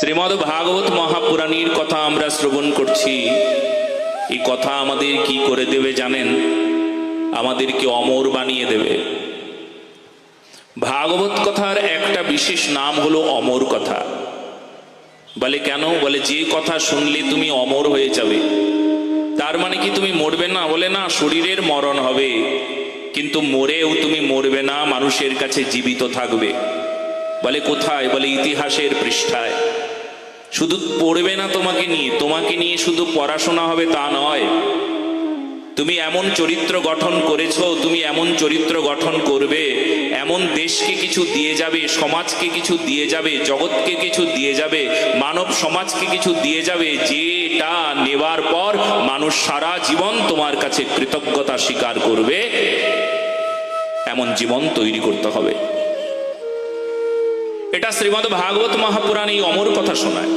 শ্রীমদ ভাগবত মহাপুরাণীর কথা আমরা শ্রবণ করছি। এই কথা আমাদের কি করে দেবে জানেন? আমাদেরকে অমর বানিয়ে দেবে। ভাগবত কথার একটা বিশেষ নাম হলো অমর কথা। বলে কেন? বলে যে কথা শুনলে তুমি অমর হয়ে যাবে। তার মানে কি তুমি মরবে না? বলে না, শরীরের মরণ হবে। কিন্তু মরেও তুমি মরবে না, মানুষের কাছে জীবিত থাকবে। বলে কোথায়? বলে ইতিহাসের পৃষ্ঠায়। শুধু পড়বে না তোমাকে নিয়ে তোমাকে নিয়ে শুধু পড়াশোনা হবে তা নয়। তুমি এমন চরিত্র গঠন করেছ, তুমি এমন চরিত্র গঠন করবে, এমন দেশকে কিছু দিয়ে যাবে, সমাজকে কিছু দিয়ে যাবে, জগৎকে কিছু দিয়ে যাবে, মানব সমাজকে কিছু দিয়ে যাবে, যেটা নেবার পর মানুষ সারা জীবন তোমার কাছে কৃতজ্ঞতা স্বীকার করবে। এমন জীবন তৈরি করতে হবে। এটা শ্রীমদ ভাগবত মহাপুরাণ এই অমর কথা শোনায়।